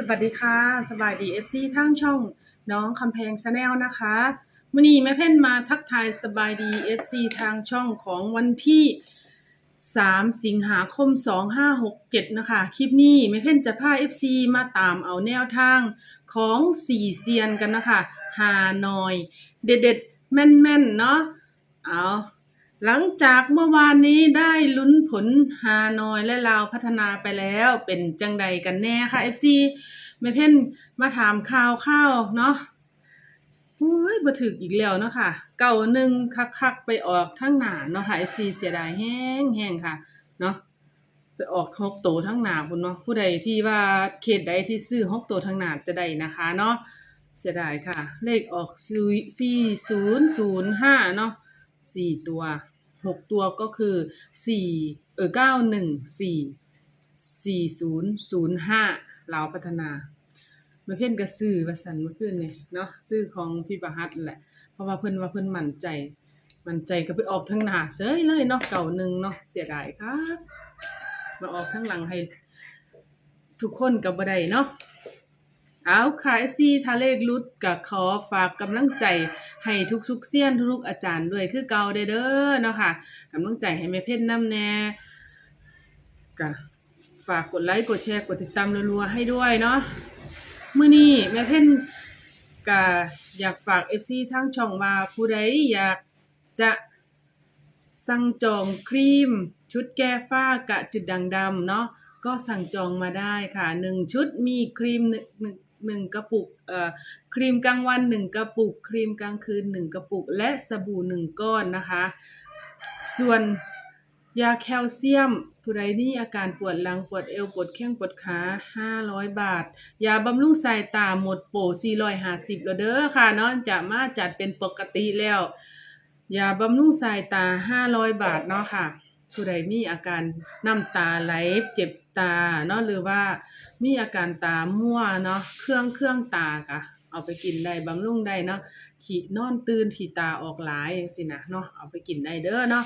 สวัสดีค่ะ สบายดี FC ทั้งช่องน้องคำแพงชาแนลนะคะมื่อนี้แม่เพ่นมาทักทายสบายดี FC ทางช่องของวันที่ 3 สิงหาคม 2567 นะคะ คลิปนี้แม่เพ่นจะพา FC มาตามเอาแนวทางของสี่เซียนกันนะคะฮานอย เด็ดๆ แม่นๆ เนาะเอา หลังจากเมื่อวานนี้ได้ลุ้นผลฮานอยและลาวพัฒนาไปแล้วเป็นจังใดกันแน่ค่ะ FC แม่เพ่นมาถามข่าวข้าวเนาะโอ้ยบ่ถึกอีกแล้วเนาะค่ะ เก่าหนึ่งคักๆไปออกทั้งหนาเนาะค่ะ FC เสียดายแห้งแห้งค่ะเนาะไปออกหกโตวทั้งหนาพุ่นเนาะผู้ใดที่ว่าเขตใดที่ซื้อหกโตวทั้งหนาจะได้นะคะเนาะเสียดายค่ะ เลขออกสี่ศูนย์ศูนย์ห้าเนาะ สี่ตัวหกตัวก็คือสี่เออเก้าหนึ่งสี่สี่ศูนย์ศูนย์ห้าลาวพัฒนามาเพื่อนกระซื้อว่าสันมาเมื่อคืนนี่เนาะซื้อของพี่ประหัตแหละ เพราะว่าเพิ่อนว่าเพิ่อนมั่นใจมั่นใจก็ไปออกทั้งหน้าเสยเลยเนาะเก่าหนึ่งเนาะเสียดายครับ มาออกทั้งหลังให้ ทุกคนกับบ่ไดเนาะ เอาค่ะ FC ทาเลขรุดกับขอฝากกำลังใจให้ทุกๆเซียนทุกๆอาจารย์ด้วยคือเก่าเด้อเนาะค่ะกำลังใจให้แม่เพ่นน้ำแน่ก็ฝากกดไลค์กดแชร์กดติดตามรัวๆให้ด้วยเนาะมื้อนี้แม่เพ่นก็อยากฝาก FC ทั้งช่องว่าผู้ใดอยากจะสั่งจองครีม ชุดแก้ฝ้ากะจุดด่างดำเนาะก็สั่งจองมาได้ค่ะหนึ่งชุดมีครีมหนึ่ง หนึ่งกระปุกเอ่อครีมกลางวันหนึ่งกระปุก ครีมกลางคืนหนึ่งกระปุก และสบู่หนึ่งก้อนนะคะ ส่วนยาแคลเซียมผู้ใดนี่อาการปวดหลังปวดเอวปวดแข้งปวดขา 500 บาท ยาบำรุงสายตาหมดโปร450แล้วเด้อค่ะเนาะจะมาจัดเป็นปกติแล้ว ยาบำรุงสายตา 500 บาทเนาะค่ะ ผู้ใดมีอาการน้ำตาไหลเจ็บตาเนาะหรือว่ามีอาการตามั่วเนาะเครื่องเครื่องตากะเอาไปกินได้บำรุงได้เนาะขีนอนตื่นขีตาออกหลายสินะเนาะเอาไปกินได้เด้อเนาะ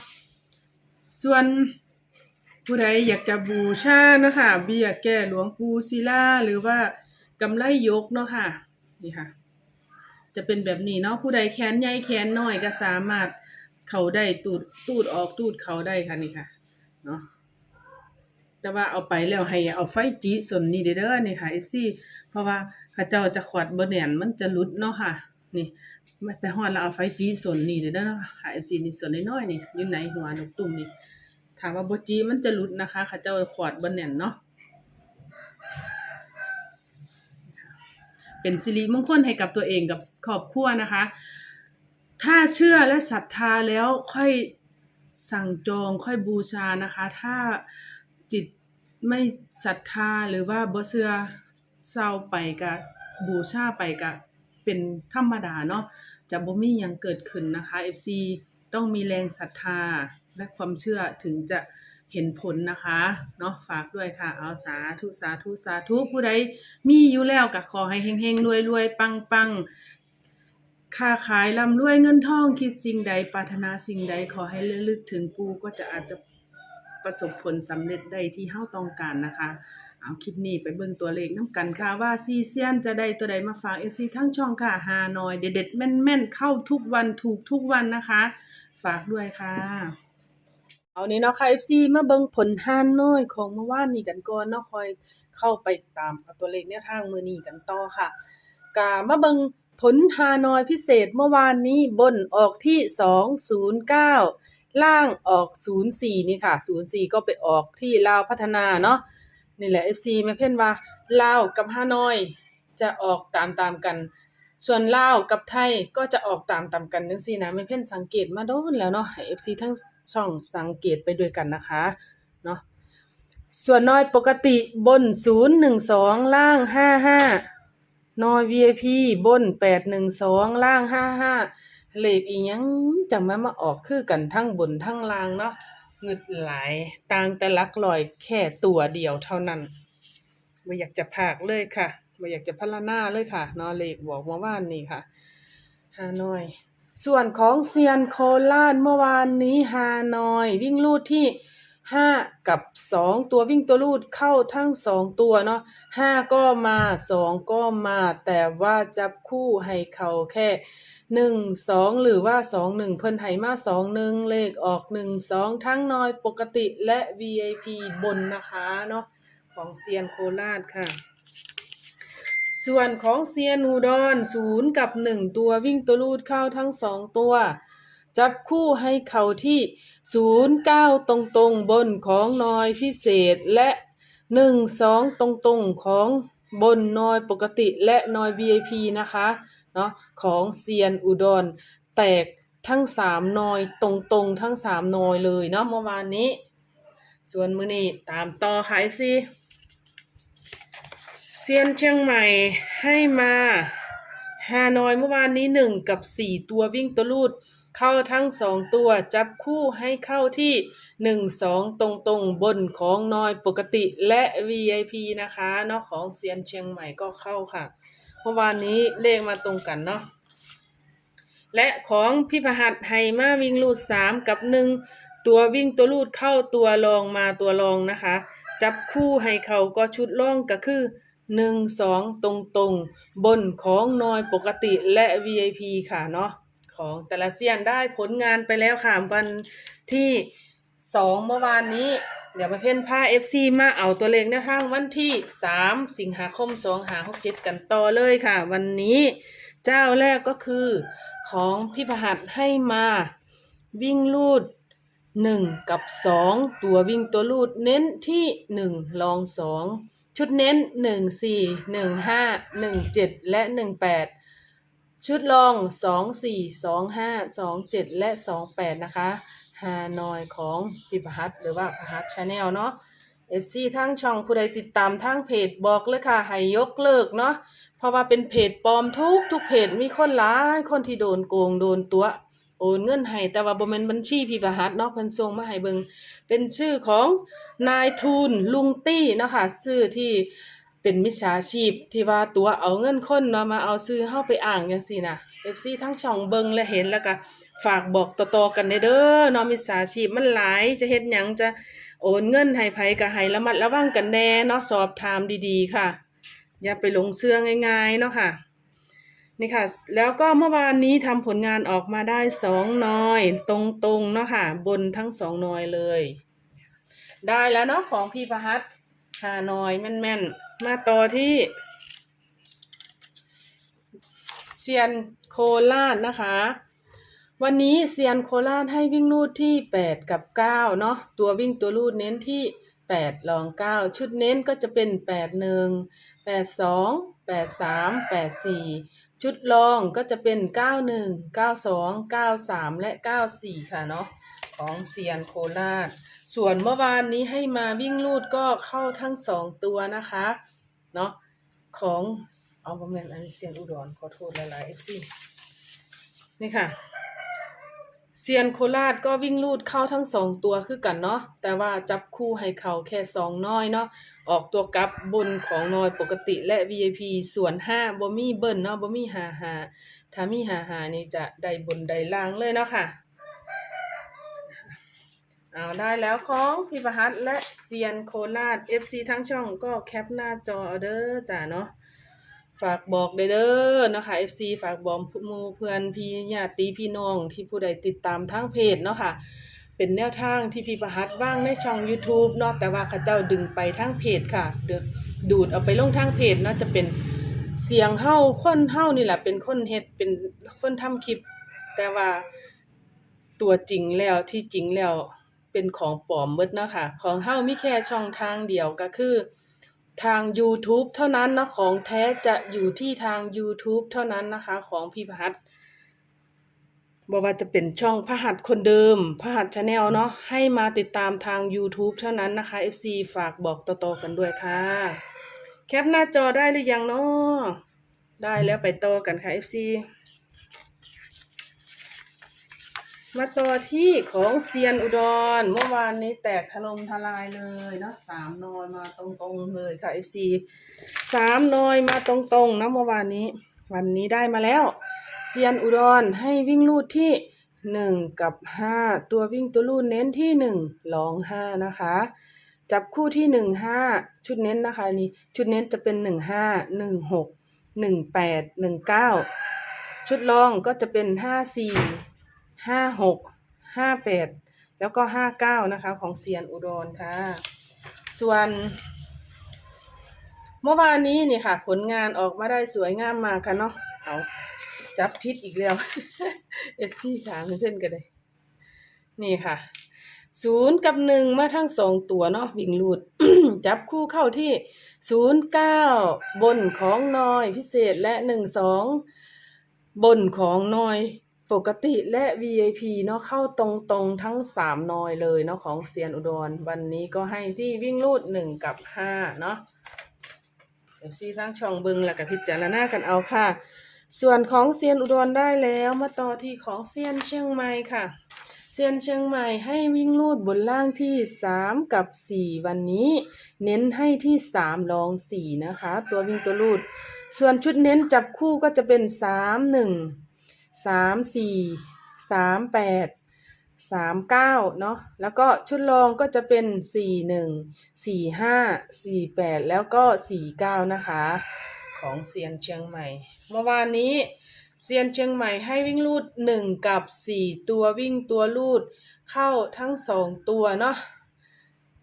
ส่วนผู้ใดอยากจะบูชาเนาะค่ะเบี้ยแก้หลวงปู่ศิลาหรือว่ากำไรยกเนาะค่ะนี่ค่ะ จะเป็นแบบนี้เนาะผู้ใดแขนใหญ่แขนน้อยก็สามารถ เขาได้ตูดตูดออกตูดเขาได้ค่ะนี่ค่ะเนาะแต่ว่าเอาไปแล้วให้เอาไฟจีส่วนนี้เด้อเนี่ค่ะ FC เพราะว่าเขาเจ้าจะขวดบ่แน่นมันจะลุดเนาะค่ะ นี่มันไปฮอดแล้วเอาไฟจีส่วนนี้เด้อเด้อเนาะค่ะ FC นี่ส่วนน้อยๆนี่อยู่ไหนหัวนกตุ่มนี่ถามว่าบจีมันจะลุดนะคะเขาเจ้าขวดบ่แน่นเนาะเป็นสิริมงคลให้กับตัวเองกับครอบครัวนะคะ ถ้าเชื่อและศรัทธาแล้วค่อยสั่งจองค่อยบูชานะคะ ถ้าจิตไม่ศรัทธาหรือว่าบ่เชื่อเศร้าไปกับบูชาไปกับเป็นธรรมดาเนาะจะบ่มีหยังเกิดขึ้นนะคะ FC ต้องมีแรงศรัทธาและความเชื่อถึงจะเห็นผลนะคะเนาะฝากด้วยค่ะ เอาสาธุสาธุสาธุผู้ใดมีอยู่แล้วก็ขอให้เฮงๆรวยๆปังๆ ค้าขายร่ำรวยเงินทอง คิดสิ่งใด ปรารถนาสิ่งใด ขอให้ระลึกถึงปู่ก็จะอาจจะประสบผลสำเร็จได้ที่เฮาต้องการนะคะ เอาคลิปนี้ไปเบิ่งตัวเลขน้ำกันค่ะ ว่าซีเซียนจะได้ตัวใดมาฝาก FC ทั้งช่องค่ะฮานอย เด็ดๆแม่นๆ เข้าทุกวันถูกทุกวันนะคะ ฝากด้วยค่ะ เอานี้เนาะค่ะ FC มาเบิ่งผลฮานอยของเมื่อวานนี้กันก่อนเนาะคอยเข้าไปตามเอาตัวเลขแนวทางมือนี้กันต่อค่ะกามาเบิง ผลฮานอยพิเศษเมื่อวานนี้บนออกที่ 209 ล่างออก 04 นี่ค่ะ 04 ก็ไปออกที่ลาวพัฒนาเนาะนี่แหละ FC แม่เพ่นว่าลาวกับฮานอยจะออกตามตามกัน ส่วนลาวกับไทยก็จะออกตามตามกันจังซี่นะแม่เพ่นสังเกตมาโดนแล้วเนาะให้ FC ทั้งช่องสังเกตไปด้วยกันนะคะเนาะส่วนน้อยปกติบน 012 ล่าง 55 นอย VIP บนแปดหนึ่งสองล่างห้าห้าเลขอีหยังจะมามาออกคือกันทั้งบนทั้งล่างเนาะเงึดหลายต่างแต่ลักลอยแค่ตัวเดียวเท่านั้นไม่อยากจะพากเลยค่ะไม่อยากจะพลานาเลยค่ะนาะเลขบอกมาว่านนี่ค่ะฮานอย ส่วนของเซียนโคราชเมื่อวานนี้ฮานอย วิ่งลูดที่ ห้ากับสองตัววิ่งตัวรูดเข้าทั้งสองตัวเนาะห้าก็มาสองก็มา แต่ว่าจับคู่ให้เขาแค่หนึ่งสองหรือว่าสองหนึ่งเพิ่นให้มาสองหนึ่งเลขออกหนึ่งสองทั้งน้อยปกติและ VIP บนนะคะเนาะของเซียนโคราชค่ะ ส่วนของเซียนอุดรศูนย์กับหนึ่งตัววิ่งตัวรูดเข้าทั้งสองตัว จับคู่ให้เขาที่ศูนย์เก้าตรงตรงๆบนของนอยพิเศษและหนึ่งสองตรงตรงๆของบนนอยปกติและนอย VIP นะคะเนาะของเซียนอุดร แตกทั้งสามนอยตรงตรงๆทั้งสามนอยเลยเนาะเมื่อวานนี้ ส่วนมือนี้ตามต่อค่ะ FC เซียนเชียงใหม่ให้มาฮานอยเมื่อวานนี้หนึ่งกับสี่ตัววิ่งตัวลูด เข้าทั้งสองตัวจับคู่ให้เข้าที่หนึ่งสองตรงตรงบนของนอยปกติและ VIP นะคะเนาะของเซียนเชียงใหม่ก็เข้าค่ะเมื่อวานนี้เลขมาตรงกันเนาะและของพี่พหัสไฮมาวิ่งลูดสามกับหนึ่งตัววิ่งตัวลูดเข้าตัวรองมาตัวรองนะคะ จับคู่ให้เขาก็ชุดล่องก็คือหนึ่งสองตรงตรงบนของนอยปกติและ VIP ค่ะเนาะ ของแต่ละเซียนได้ผลงานไปแล้วค่ะวันที่สองเมื่อวานนี้ เดี๋ยวมาเพ่นผ้า FC มาเอาตัวเลขแนวทางวันที่สามสิงหาคมสองหาหกเจ็ดกันต่อเลยค่ะ วันนี้เจ้าแรกก็คือของพี่พหัสให้มาวิ่งลูดหนึ่งกับสองตัววิ่งตัวลูดเน้นที่หนึ่งลองสองชุดเน้นหนึ่งสี่หนึ่งห้าหนึ่งเจ็ดและหนึ่งแปด ชุดลองสองสี่สองห้าสองเจ็ดและสองแปดนะคะฮานอยของพิพหัสหรือว่าพหัสชาแนลเนาะ FC ทั้งช่องผู้ใดติดตามทางเพจบอกเลยค่ะ ให้ยกเลิกเนาะเพราะว่าเป็นเพจปลอมทุกทุกเพจมีคนหลายคนที่โดนโกงโดนตัว โอนเงินให้แต่ว่าบ่แม่นบัญชีพี่ประหัสเนาะเพิ่นส่งมาให้เบิงเป็นชื่อของนายทุนลุงตี้นะคะชื่อที่ เป็นมิจฉาชีพที่ว่าตัวเอาเงินคนเนาะมาเอาซื้อเฮาไปอ้างจังซี่น่ะ FC ทั้งช่องเบิงและเห็นแล้วก็ฝากบอกต่อๆกันเด้อเด้อเนาะมิจฉาชีพมันหลายจะเฮ็ดหยังจะโอนเงินให้ไผก็ให้ระมัดระวังกันแน่เนาะสอบถามดีๆค่ะ อย่าไปหลงเชื่อง่ายๆเนาะค่ะนี่ค่ะ แล้วก็เมื่อวานนี้ทำผลงานออกมาได้สองนอย ตรงๆเนาะค่ะ บนทั้งสองนอยเลย ได้แล้วเนาะของพี่ประหัตหานอยแม่นๆ มาต่อที่เซียนโคราชนะคะ วันนี้เซียนโคราชให้วิ่งลูดที่ 8 กับ 9 เนาะตัววิ่งตัวลูดเน้นที่ 8 ลอง 9 ชุดเน้นก็จะเป็น 8 1 8 2 8 3 8 4 ชุดรองก็จะเป็น 91 92 93 และ 94 ค่ะเนาะของเซียนโคราช ส่วนเมื่อวานนี้ให้มาวิ่งลูดก็เข้าทั้งสองตัวนะคะ เนาะของเอาประมาณอันนี้เซียนอุดรขอโทษหลายๆ FC นี่ค่ะเซียนโคราชก็วิ่งลูดเข้าทั้งสองตัวคือกันเนาะแต่ว่าจับคู่ให้เขาแค่สองน้อยเนาะออกตัวกับบนของน้อยปกติและ VIP ส่วนห้าบ่มีเบิ้ลเนาะบ่มีหาหาถ้ามีหาหานี่จะได้บนได้ล่างเลยเนาะค่ะ เอาได้แล้วของพี่ประหัตและเซียนโคราช FC ทั้งช่องก็แคปหน้าจอเด้อจ้าเนาะฝากบอกเด้อเด้อเนาะค่ะ FC ฝากบอกมูเพื่อนพี่ญาติพี่น้องที่ผู้ใดติดตามทางเพจเนาะค่ะ เป็นแนวทางที่พี่ประหัตว่างในช่อง YouTube เนาะแต่ว่าเขาเจ้าดึงไปทางเพจค่ะด,ดูดเอาไปลงทางเพจเนาะจะเป็นเสียงเฮาคนเฮานี่แหละเป็นคนเฮ็ดเป็นคนทำคลิป แต่ว่าตัวจริงแล้วที่จริงแล้ว เป็นของปลอมหมดเนาะค่ะ ของเฮามีแค่ช่องทางเดียวก็คือ ทาง YouTube เท่านั้นนะของแท้จะอยู่ที่ทาง YouTube เท่านั้นนะคะของพี่พหัสบอกว่าจะเป็นช่องพหัสคนเดิมพหัสชาแนลเนาะให้มาติดตามทาง YouTube เท่านั้นนะคะ FC ฝากบอกต่อๆกันด้วยค่ะ แคปหน้าจอได้หรือยังเนาะได้แล้วไปต่อกันค่ะ FC มาต่อที่ของเซียนอุดร เมื่อวานนี้แตกถล่มทลายเลยนะสามนอยมาตรงๆเลยค่ะ FC สามนอยมาตรงๆนะเมื่อวานนี้ วันนี้ได้มาแล้ว เซียนอุดรให้วิ่งลูดที่หนึ่งกับห้าตัววิ่งตัวลูดเน้นที่หนึ่งรองห้านะคะ จับคู่ที่หนึ่งห้าชุดเน้นนะคะนี่ชุดเน้นจะเป็นหนึ่งห้าหนึ่งหกหนึ่งแปดหนึ่งเก้าชุดรองก็จะเป็นห้าสี่ ห้าหกห้าแปดแล้วก็ห้าเก้านะคะของเซียนอุดรค่ะ ส่วน เมื่อวานนี้นี่ค่ะ ผลงานออกมาได้สวยงามมากค่ะเนาะเอาจับพิษอีกแล้วเอสซี่ขาเพื่อนๆกันเลยนี่ค่ะศูนย์กับหนึ่งมาทั้งสองตัวเนาะวิ่งลูด จับคู่เข้าที่ศูนย์เก้าบนของนอยพิเศษและหนึ่งสองบนของนอย ปกติและ VIP เนาะเข้าตรงๆทั้งสามนอยเลยเนาะของเซียนอุดร วันนี้ก็ให้ที่วิ่งลูดหนึ่งกับห้าเนาะเอฟซีสร้างช่องบึงแล้วก็พิจารณากันเอาค่ะ ส่วนของเซียนอุดรได้แล้วมาต่อที่ของเซียนเชียงใหม่ค่ะ เซียนเชียงใหม่ให้วิ่งลูดบนล่างที่สามกับสี่วันนี้ เน้นให้ที่สามรองสี่นะคะ ตัววิ่งตัวลูด ส่วนชุดเน้นจับคู่ก็จะเป็นสามหนึ่ง สามสี่สามแปดสามเก้าเนาะแล้วก็ชุดรองก็จะเป็นสี่หนึ่งสี่ห้าสี่แปดแล้วก็สี่เก้านะคะ ของเซียนเชียงใหม่ เมื่อวานนี้เซียนเชียงใหม่ให้วิ่งลูดหนึ่งกับสี่ตัววิ่งตัวลูดเข้าทั้งสองตัวเนาะ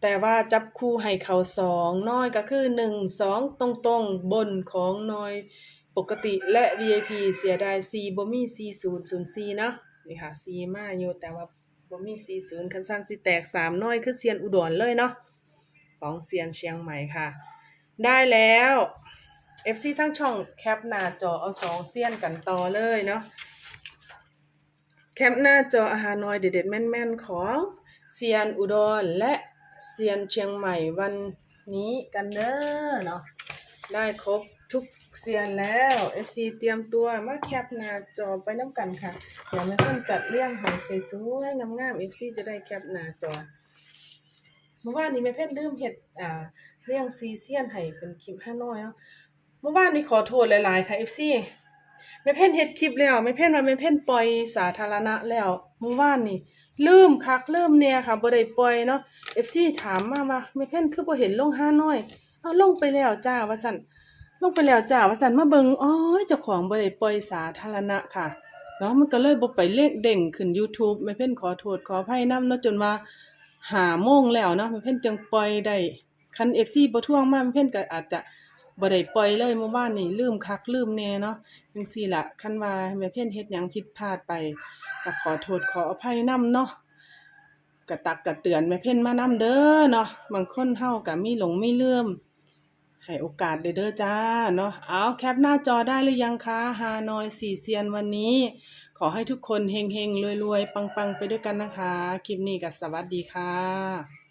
แต่ว่าจับคู่ให้เขาสองน้อยก็คือหนึ่งสองตรงตรงๆบนของน้อย ปกติและ VIP เสียดาย C บ่มี C ศูนย์ศูนย์ C เนาะนี่ค่ะ C มาอยู่แต่ว่าบ่มี C ศูนย์คันสร้างสิแตกสามน้อยคือเซียนอุดรเลยเนาะของเซียนเชียงใหม่ค่ะ ได้แล้ว FC ทั้งช่องแคปหน้าจอเอาสองเซียนกันต่อเลยเนาะแคปหน้าจออาหารน้อยเด็ดๆแม่นๆ ของเซียนอุดรและเซียนเชียงใหม่วันนี้กันเด้อเนาะได้ครบทุก เซียนแล้ว FC เตรียมตัวมาแคปหน้าจอไปน้ำกันค่ะ เดี๋ยวแม่เพิ่นจัดเรื่องของสวยๆงามๆ FC จะได้แคปหน้าจอ เมื่อวานนี้แม่เพชรลืมเฮ็ดอ่าเรื่องซีเซียนให้เป็นคลิปห้าน้อยเนาะ เมื่อวานนี้ขอโทษหลายๆค่ะ FC แม่เพ่นเฮ็ดคลิปแล้วแม่เพ่นว่าแม่เพ่นปล่อยสาธารณะแล้วเมื่อวานนี้ลืมคักลืมเนี่ยค่ะบ่ได้ปล่อยเนาะ FC ถามมาว่าแม่เพ่นคือบ่เห็นลงห้าน้อย เอาลงไปแล้วจ้าว่าซั่น ลงไปแล้วจ้าว่าซั่นมาเบิงอ๋อเจ้าของบ่ได้ปล่อยสาธารณะค่ะเนาะมันก็เลยบ่ไปเลขเด้งขึ้น YouTube แม่เพ่นขอโทษขออภัยนำเนาะจนว่าหาโมงแล้วเนาะแม่เพ่นจึงปล่อยได้คัน FC บ่ทวงมาแม่เพ่นก็อาจจะบ่ได้ปล่อยเลยเมื่อวานนี่ลืมคักลืมแน่เนาะจังซี่ล่ะคันว่าแม่เพ่นเฮ็ดหยังผิดพลาดไปก็ขอโทษขออภัยนํเนาะก็ตักก็เตือนแม่เพ่นมานํเด้อเนาะบางคนเฮาก็มีหลงไมีลืม ให้โอกาสเด้อเด้อจ้าเนาะเอาแคปหน้าจอได้หรือยังคะฮานอยสี่เซียนวันนี้ ขอให้ทุกคนเฮงเฮงรวยรวยปังๆไปด้วยกันนะคะ คลิปนี้ก็สวัสดีค่ะ